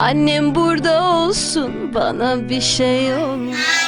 Annem burada olsun bana bir şey olmaz